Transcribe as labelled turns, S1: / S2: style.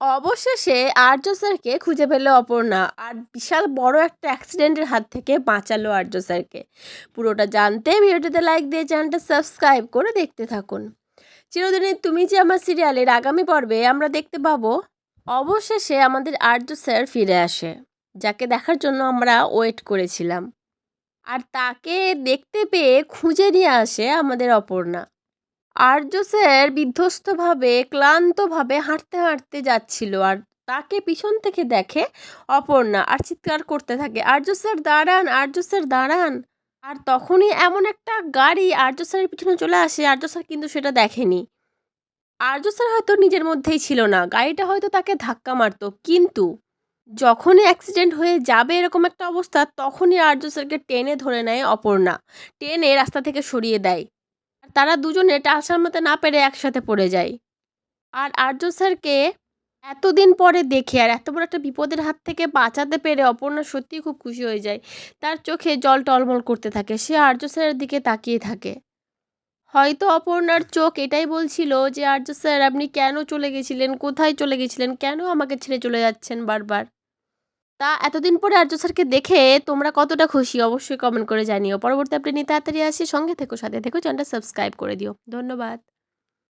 S1: অবশেষে আর্য স্যারকে খুঁজে পেল অপর্ণা আর বিশাল বড় একটা অ্যাক্সিডেন্টের হাত থেকে বাঁচালো আর্য স্যারকে। পুরোটা জানতে ভিডিওটিতে লাইক দিয়ে চ্যানেলটা সাবস্ক্রাইব করে দেখতে থাকুন। চিরদিনের তুমি যে আমার সিরিয়ালের আগামী পর্বে আমরা দেখতে পাবো, অবশেষে আমাদের আর্য স্যার ফিরে আসে, যাকে দেখার জন্য আমরা ওয়েট করেছিলাম। আর তাকে দেখতে পেয়ে খুঁজে নিয়ে আসে আমাদের অপর্ণা। আর্য স্যার বিধ্বস্তভাবে, ক্লান্তভাবে হাঁটতে হাঁটতে যাচ্ছিল আর তাকে পিছন থেকে দেখে অপর্ণা আর চিৎকার করতে থাকে আর্য স্যার দাঁড়ান আর্য স্যার দাঁড়ান। আর তখনই এমন একটা গাড়ি আর্য স্যারের পিছনে চলে আসে আর্য স্যার কিন্তু সেটা দেখেনি। আর্য স্যার হয়তো নিজের মধ্যেই ছিল না, গাড়িটা হয়তো তাকে ধাক্কা মারতো, কিন্তু যখনই অ্যাক্সিডেন্ট হয়ে যাবে এরকম একটা অবস্থা, তখনই আর্য স্যারকে টেনে ধরে নেয় অপর্ণা। টেনে রাস্তা থেকে সরিয়ে দেয়। তারা দুজনে টাল সামলাতে না পেরে একসাথে পড়ে যায়। আর আর্য স্যারকে এতদিন পরে দেখে আর এত বড় একটা বিপদের হাত থেকে বাঁচাতে পেরে অপর্ণা সত্যিই খুব খুশি হয়ে যায়। তার চোখে জল টলমল করতে থাকে, সে আর্য স্যারের দিকে তাকিয়ে থাকে। হয়তো অপর্ণার চোখ এটাই বলছিল যে, আর্য স্যার, আপনি কেন চলে গেছিলেন? কোথায় চলে গেছিলেন? কেন আমাকে ছেড়ে চলে যাচ্ছেন বারবার? তা এতদিন পরে আর্য স্যারকে দেখে তোমরা কতটা খুশি? অবশ্যই কমেন্ট করে জানিও। পরবর্তী আপনি তাড়াতাড়ি আসি। সঙ্গে থেকো, সাথে থেকো চ্যানেলটা সাবস্ক্রাইব করে দিও। ধন্যবাদ।